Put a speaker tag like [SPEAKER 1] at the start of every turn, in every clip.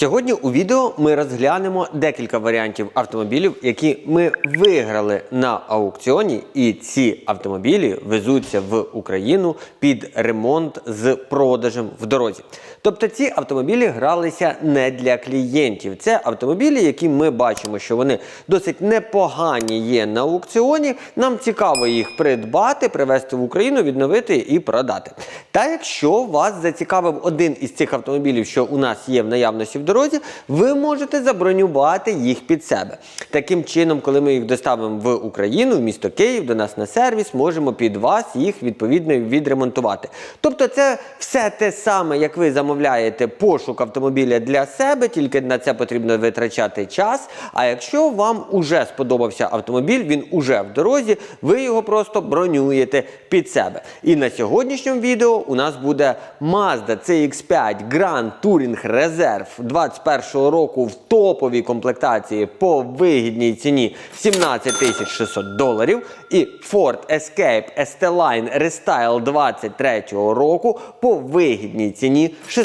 [SPEAKER 1] Сьогодні у відео ми розглянемо декілька варіантів автомобілів, які ми виграли на аукціоні, і ці автомобілі везуться в Україну під ремонт з продажем в дорозі. Тобто ці автомобілі гралися не для клієнтів. Це автомобілі, які ми бачимо, що вони досить непогані є на аукціоні. Нам цікаво їх придбати, привезти в Україну, відновити і продати. Та якщо вас зацікавив один із цих автомобілів, що у нас є в наявності в дорозі, ви можете забронювати їх під себе. Таким чином, коли ми їх доставимо в Україну, в місто Київ, до нас на сервіс, можемо під вас їх відповідно відремонтувати. Тобто, це все те саме, як ви замовляєте пошук автомобіля для себе, тільки на це потрібно витрачати час. А якщо вам уже сподобався автомобіль, він уже в дорозі, ви його просто бронюєте під себе. І на сьогоднішньому відео у нас буде Mazda CX5 Grand Touring Reserve 21 року в топовій комплектації по вигідній ціні 17 600 доларів. І Ford Escape ST-Line Restyle 23 року по вигідній ціні 16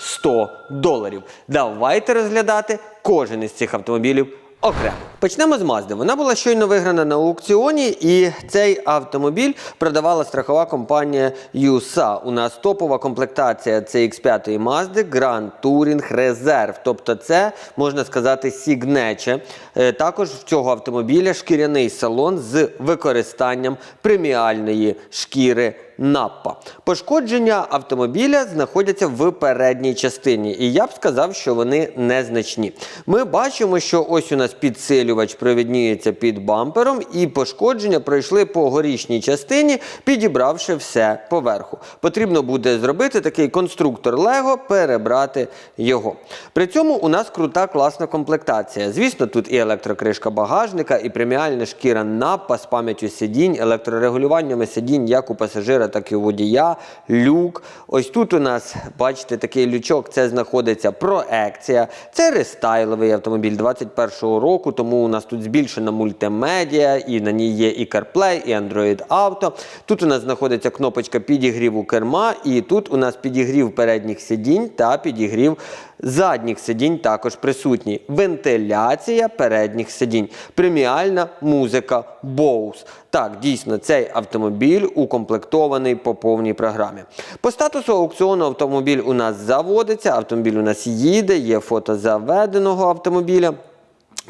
[SPEAKER 1] 100 доларів. Давайте розглядати кожен із цих автомобілів окремо. Почнемо з Mazda. Вона була щойно виграна на аукціоні, і цей автомобіль продавала страхова компанія USA. У нас топова комплектація CX5 Mazda Grand Touring Reserve. Тобто, це можна сказати Signature. Е, Також в цього автомобіля шкіряний салон з використанням преміальної шкіри. Наппа. Пошкодження автомобіля знаходяться в передній частині, і я б сказав, що вони незначні. Ми бачимо, що ось у нас підсилювач провіднюється під бампером, і пошкодження пройшли по горішній частині, підібравши все поверху. Потрібно буде зробити такий конструктор Лего, перебрати його. При цьому у нас крута класна комплектація. Звісно, тут і електрокришка багажника, і преміальна шкіра напа з пам'яттю сидінь, електрорегулюваннями сидінь як у пасажира, так і водія, люк. Ось тут у нас, бачите, такий лючок, це знаходиться проекція. Це рестайловий автомобіль 21-го року, тому у нас тут збільшена мультимедіа, і на ній є і CarPlay, і Android Auto. Тут у нас знаходиться кнопочка підігріву керма, і тут у нас підігрів передніх сидінь та підігрів задніх сидінь також присутній. Вентиляція передніх сидінь. Преміальна музика Bose. Так, дійсно, цей автомобіль укомплектований по повній програмі. По статусу аукціону автомобіль у нас заводиться, автомобіль у нас їде, є фото заведеного автомобіля.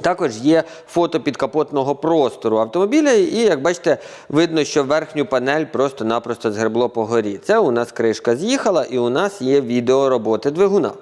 [SPEAKER 1] Також є фото підкапотного простору автомобіля, і як бачите, видно, що верхню панель просто-напросто згребло по горі. Це у нас кришка з'їхала, і у нас є відео роботи двигуна.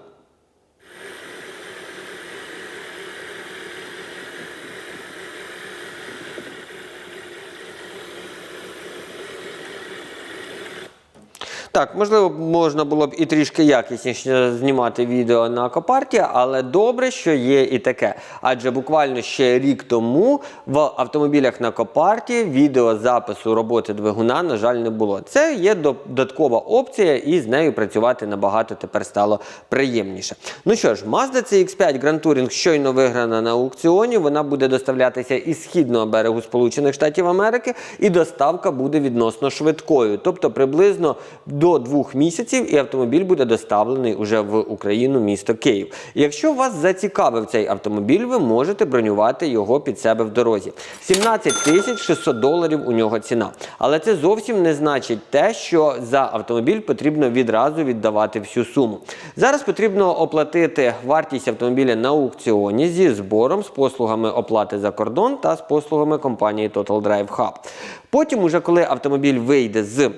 [SPEAKER 1] Так, можливо, можна було б і трішки якісніше знімати відео на Копарті, але добре, що є і таке. Адже буквально ще рік тому в автомобілях на Копарті відеозапису роботи двигуна, на жаль, не було. Це є додаткова опція, і з нею працювати набагато тепер стало приємніше. Ну що ж, Mazda CX5 Grand Touring щойно виграна на аукціоні. Вона буде доставлятися із східного берегу Сполучених Штатів Америки, і доставка буде відносно швидкою, тобто приблизно до двох місяців, і автомобіль буде доставлений уже в Україну, місто Київ. Якщо вас зацікавив цей автомобіль, ви можете бронювати його під себе в дорозі. 17 тисяч 600 доларів у нього ціна. Але це зовсім не значить те, що за автомобіль потрібно відразу віддавати всю суму. Зараз потрібно оплатити вартість автомобіля на аукціоні зі збором, з послугами оплати за кордон та з послугами компанії Total Drive Hub. Потім, уже коли автомобіль вийде з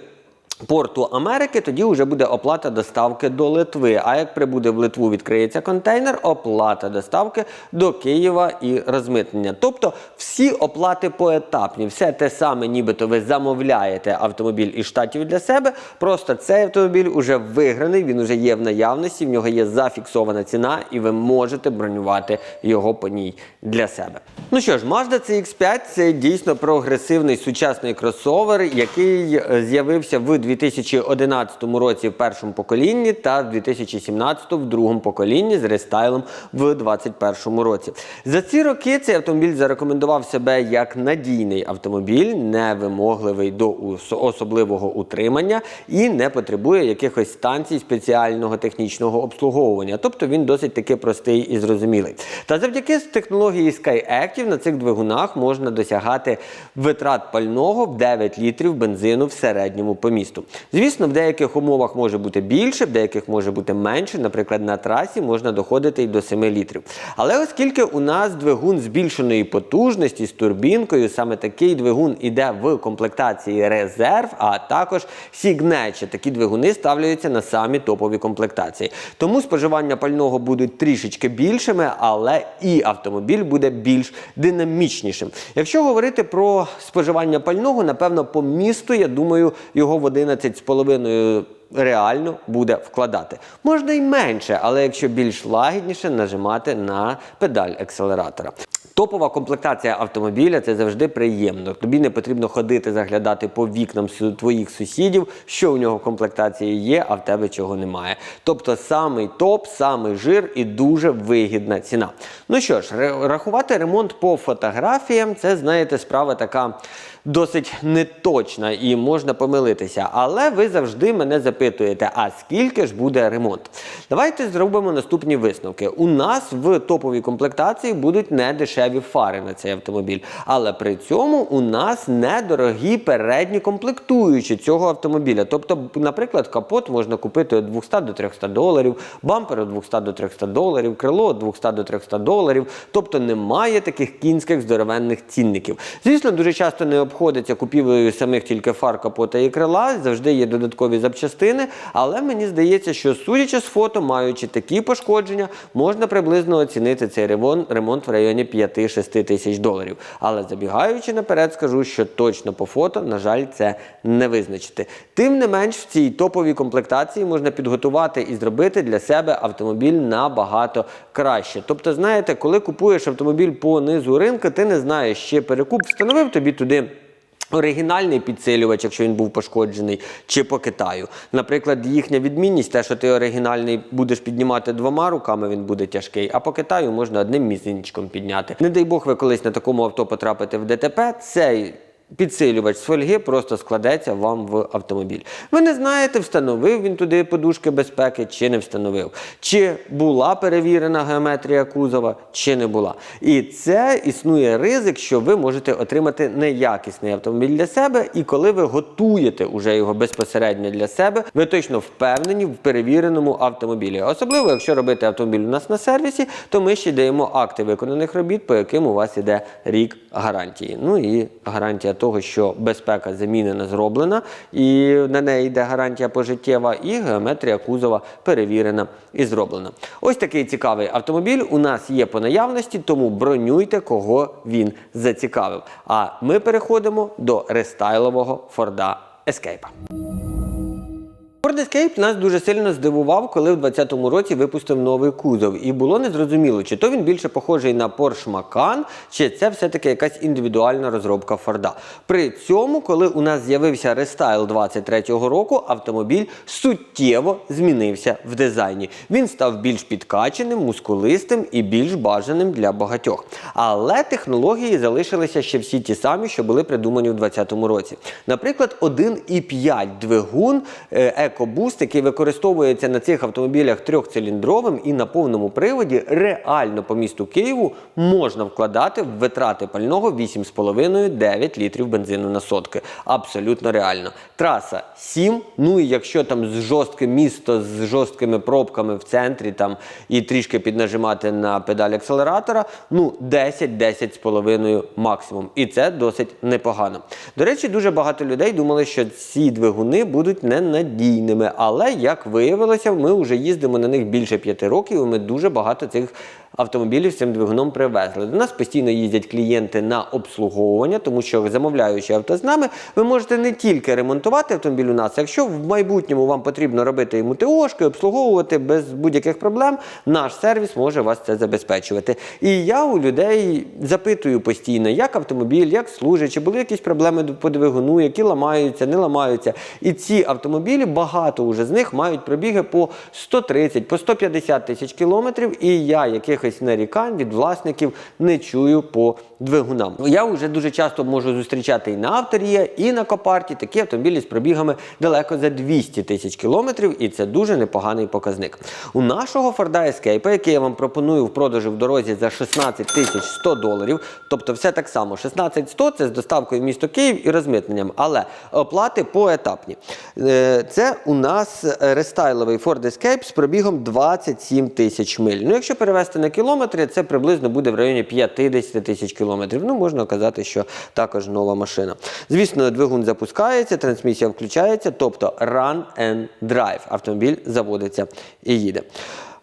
[SPEAKER 1] Порту Америки тоді вже буде оплата доставки до Литви. А як прибуде в Литву, відкриється контейнер, оплата доставки до Києва і розмитнення. Тобто всі оплати поетапні, все те саме, нібито ви замовляєте автомобіль із штатів для себе. Просто цей автомобіль вже виграний, він вже є в наявності, в нього є зафіксована ціна, і ви можете бронювати його по ній для себе. Ну що ж, Mazda CX5 це дійсно прогресивний сучасний кросовер, який е, з'явився в 2011 році в першому поколінні та в 2017 в другому поколінні з рестайлом в 2021 році. За ці роки цей автомобіль зарекомендував себе як надійний автомобіль, невимогливий до особливого утримання і не потребує якихось станцій спеціального технічного обслуговування. Тобто він досить таки простий і зрозумілий. Та завдяки технології SkyActiv на цих двигунах можна досягати витрат пального в 9 літрів бензину в середньому по місту. Звісно, в деяких умовах може бути більше, в деяких може бути менше. Наприклад, на трасі можна доходити і до 7 літрів. Але оскільки у нас двигун збільшеної потужності з турбінкою, саме такий двигун іде в комплектації резерв, а також Signature. Такі двигуни ставляються на самі топові комплектації. Тому споживання пального будуть трішечки більшими, але і автомобіль буде більш динамічнішим. Якщо говорити про споживання пального, напевно, по місту, я думаю, його в 11,5 реально буде вкладати. Можна й менше, але якщо більш лагідніше нажимати на педаль акселератора. Топова комплектація автомобіля це завжди приємно. Тобі не потрібно ходити, заглядати по вікнам твоїх сусідів, що у нього в комплектації є, а в тебе чого немає. Тобто самий топ, самий жир і дуже вигідна ціна. Ну що ж, рахувати ремонт по фотографіям, це знаєте, справа така досить неточна і можна помилитися. Але ви завжди мене запитуєте, а скільки ж буде ремонт? Давайте зробимо наступні висновки. У нас в топовій комплектації будуть недешеві фари на цей автомобіль, але при цьому у нас недорогі передні комплектуючі цього автомобіля. Тобто, наприклад, капот можна купити від 200 до 300 доларів, бампер від 200 до 300 доларів, крило від 200 до 300 доларів. Тобто немає таких кінських здоровенних цінників. Звісно, дуже часто не обходиться купівлею самих тільки фар, капота і крила, завжди є додаткові запчастини. Але мені здається, що судячи з фото, маючи такі пошкодження, можна приблизно оцінити цей ремонт, ремонт в районі 5-6 тисяч доларів. Але забігаючи наперед, скажу, що точно по фото, на жаль, це не визначити. Тим не менш, в цій топовій комплектації можна підготувати і зробити для себе автомобіль набагато краще. Тобто, знаєте, коли купуєш автомобіль по низу ринку, ти не знаєш, чи перекуп встановив тобі туди. Оригінальний підсилювач, якщо він був пошкоджений, чи по Китаю. Наприклад, їхня відмінність, те, що ти оригінальний будеш піднімати двома руками, він буде тяжкий, а по Китаю можна одним мізинчиком підняти. Не дай Бог, ви колись на такому авто потрапите в ДТП, цей підсилювач з фольги просто складеться вам в автомобіль. Ви не знаєте, встановив він туди подушки безпеки чи не встановив. Чи була перевірена геометрія кузова, чи не була. І це існує ризик, що ви можете отримати неякісний автомобіль для себе, і коли ви готуєте уже його безпосередньо для себе, ви точно впевнені в перевіреному автомобілі. Особливо, якщо робити автомобіль у нас на сервісі, то ми ще даємо акти виконаних робіт, по яким у вас іде рік гарантії. Ну і гарантія того, що безпека замінена, зроблена, і на неї йде гарантія пожиттєва, і геометрія кузова перевірена і зроблена. Ось такий цікавий автомобіль у нас є по наявності, тому бронюйте, кого він зацікавив. А ми переходимо до рестайлового Форда Escape. Ford Escape нас дуже сильно здивував, коли в 2020 році випустив новий кузов. І було незрозуміло, чи то він більше похожий на Porsche Macan, чи це все-таки якась індивідуальна розробка Форда. При цьому, коли у нас з'явився рестайл 23-го року, автомобіль суттєво змінився в дизайні. Він став більш підкаченим, мускулистим і більш бажаним для багатьох. Але технології залишилися ще всі ті самі, що були придумані в 2020 році. Наприклад, 1,5 двигун е, EcoBoost, який використовується на цих автомобілях трьохциліндровим і на повному приводі, реально по місту Києву можна вкладати в витрати пального 8,5-9 літрів бензину на сотки. Абсолютно реально. Траса 7, ну і якщо там з жорстке місто з жорсткими пробками в центрі там і трішки піднажимати на педаль акселератора, ну 10-10,5 максимум. І це досить непогано. До речі, дуже багато людей думали, що ці двигуни будуть ненадійними, але як виявилося, ми вже їздимо на них більше 5 років, і ми дуже багато цих автомобілів з цим двигуном привезли. До нас постійно їздять клієнти на обслуговування, тому що замовляючи авто з нами, ви можете не тільки ремонтувати автомобіль у нас, якщо в майбутньому вам потрібно робити йому ТОшки, обслуговувати без будь-яких проблем, наш сервіс може вас це забезпечувати. І я у людей запитую постійно, як автомобіль, як служить, чи були якісь проблеми по двигуну, які ламаються, не ламаються. І ці автомобілі, багато вже з них мають пробіги по 130, по 150 тисяч кілометрів. І я якихось нарікань від власників не чую по двигунам. Я вже дуже часто можу зустрічати і на авторія, і на копарті такі автомобілі з пробігами далеко за 200 тисяч кілометрів, і це дуже непоганий показник. У нашого Форда Escape, який я вам пропоную в продажу в дорозі за 16 тисяч 100 доларів, тобто все так само, 16 100 це з доставкою в місто Київ і розмитненням, але оплати поетапні. Е, Це у нас рестайловий Ford Escape з пробігом 27 тисяч миль. Ну, якщо перевести на кілометри, це приблизно буде в районі 50 тисяч кілометрів. Ну, можна казати, що також нова машина. Звісно, двигун запускається, трансмісія включається, тобто run and drive. Автомобіль заводиться і їде.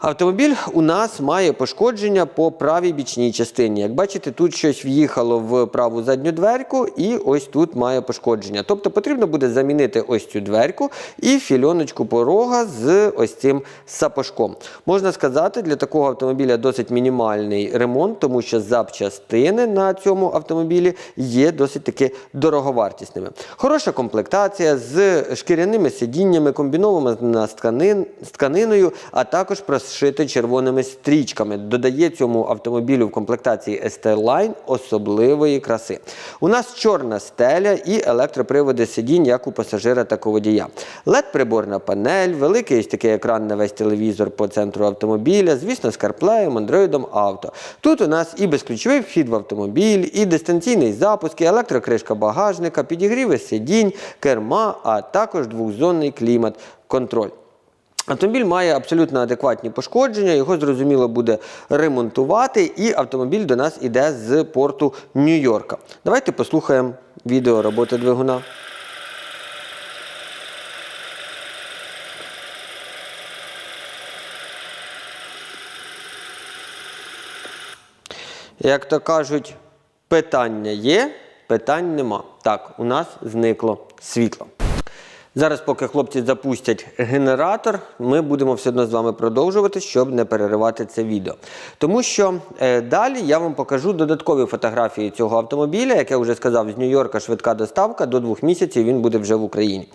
[SPEAKER 1] Автомобіль у нас має пошкодження по правій бічній частині. Як бачите, тут щось в'їхало в праву задню дверку, і ось тут має пошкодження. Тобто потрібно буде замінити ось цю дверку і фільоночку порога з ось цим сапожком. Можна сказати, для такого автомобіля досить мінімальний ремонт, тому що запчастини на цьому автомобілі є досить таки дороговартісними. Хороша комплектація з шкіряними сидіннями, комбінована з, тканин, з тканиною, а також розшити червоними стрічками. Додає цьому автомобілю в комплектації ST-Line особливої краси. У нас чорна стеля і електроприводи сидінь, як у пасажира, так у водія. LED-приборна панель, великий ось такий екран на весь телевізор по центру автомобіля, звісно, з CarPlay, Android Auto. Тут у нас і безключовий вхід в автомобіль, і дистанційний запуск, і електрокришка багажника, підігріви сидінь, керма, а також двохзонний клімат-контроль. Автомобіль має абсолютно адекватні пошкодження, його зрозуміло буде ремонтувати, і автомобіль до нас іде з порту Нью-Йорка. Давайте послухаємо відео роботи двигуна. Як то кажуть, питання є, питань нема. Так, у нас зникло світло. Зараз, поки хлопці запустять генератор, ми будемо все одно з вами продовжувати, щоб не переривати це відео. Тому що е, далі я вам покажу додаткові фотографії цього автомобіля, як я вже сказав, з Нью-Йорка швидка доставка до двох місяців він буде вже в Україні.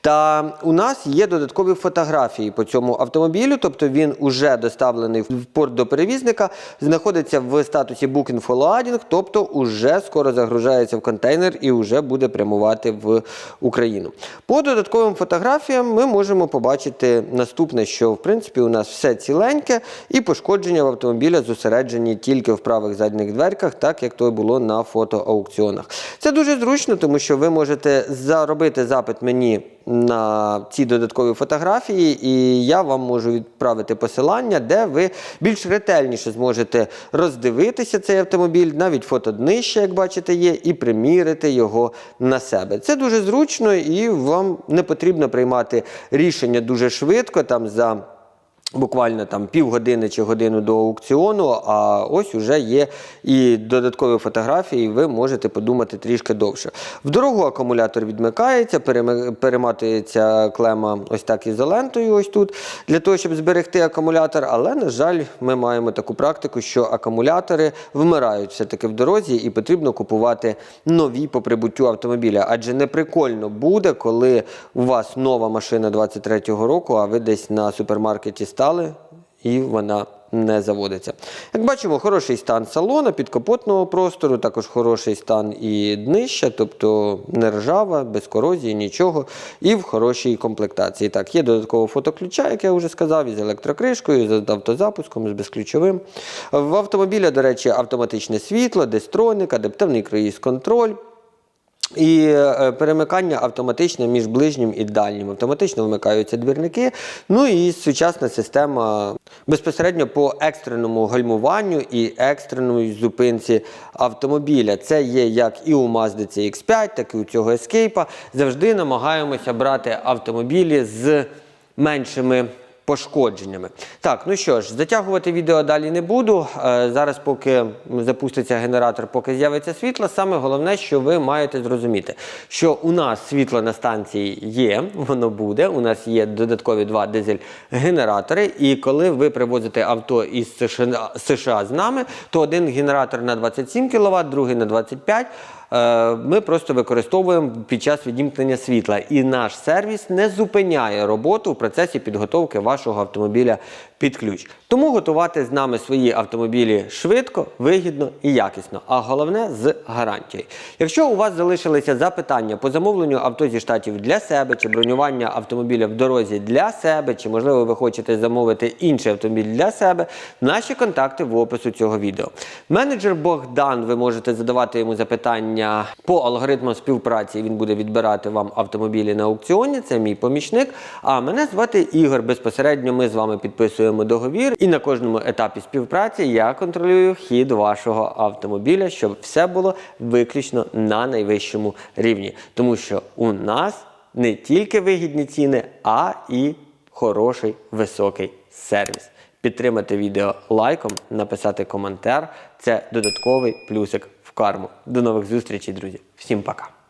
[SPEAKER 1] Та у нас є додаткові фотографії по цьому автомобілю, тобто він уже доставлений в порт до перевізника, знаходиться в статусі Booking for Loading, тобто уже скоро загружається в контейнер і вже буде прямувати в Україну. По додатковим фотографіям ми можемо побачити наступне, що в принципі у нас все ціленьке і пошкодження в автомобіля зосереджені тільки в правих задніх дверках, так як то було на фотоаукціонах. Це дуже зручно, тому що ви можете заробити запит мені на ці додаткові фотографії, і я вам можу відправити посилання, де ви більш ретельніше зможете роздивитися цей автомобіль, навіть фото днище, як бачите, є, і примірити його на себе. Це дуже зручно і вам не потрібно приймати рішення дуже швидко там за. Буквально там півгодини чи годину до аукціону, а ось уже є і додаткові фотографії, і ви можете подумати трішки довше. В дорогу акумулятор відмикається, перематується клема ось так ізолентою, ось тут, для того, щоб зберегти акумулятор. Але, на жаль, ми маємо таку практику, що акумулятори вмирають все-таки в дорозі, і потрібно купувати нові по прибуттю автомобіля. Адже не прикольно буде, коли у вас нова машина 23-го року, а ви десь на супермаркеті стали і вона не заводиться. Як бачимо, хороший стан салона, підкапотного простору, також хороший стан і днища, тобто не ржава, без корозії, нічого, і в хорошій комплектації. Так, є додатково фотоключа, як я вже сказав, із електрокришкою, з автозапуском, з безключовим. В автомобіля, до речі, автоматичне світло, дестроник, адаптивний круїз-контроль. І е, перемикання автоматичне між ближнім і дальнім. Автоматично вмикаються двірники. Ну і сучасна система безпосередньо по екстреному гальмуванню і екстреній зупинці автомобіля. Це є як і у Mazda CX5, так і у цього Escape. Завжди намагаємося брати автомобілі з меншими пошкодженнями. Так, ну що ж, затягувати відео далі не буду. Е, Зараз, поки запуститься генератор, поки з'явиться світло, саме головне, що ви маєте зрозуміти, що у нас світло на станції є, воно буде. У нас є додаткові два дизель-генератори. І коли ви привозите авто із США, з нами, то один генератор на 27 кВт, другий на 25 е, ми просто використовуємо під час відімкнення світла. І наш сервіс не зупиняє роботу в процесі підготовки вашого автомобіля під ключ. Тому готувати з нами свої автомобілі швидко, вигідно і якісно, а головне з гарантією. Якщо у вас залишилися запитання по замовленню авто зі штатів для себе чи бронювання автомобіля в дорозі для себе, чи можливо ви хочете замовити інший автомобіль для себе, наші контакти в опису цього відео. Менеджер Богдан, ви можете задавати йому запитання по алгоритмам співпраці. Він буде відбирати вам автомобілі на аукціоні. Це мій помічник. А мене звати Ігор. Безпосередньо ми з вами підписуємо договір, і на кожному етапі співпраці я контролюю хід вашого автомобіля, щоб все було виключно на найвищому рівні. Тому що у нас не тільки вигідні ціни, а і хороший високий сервіс. Підтримати відео лайком, написати коментар це додатковий плюсик карму. До нових зустрічей, друзі. Всім пока!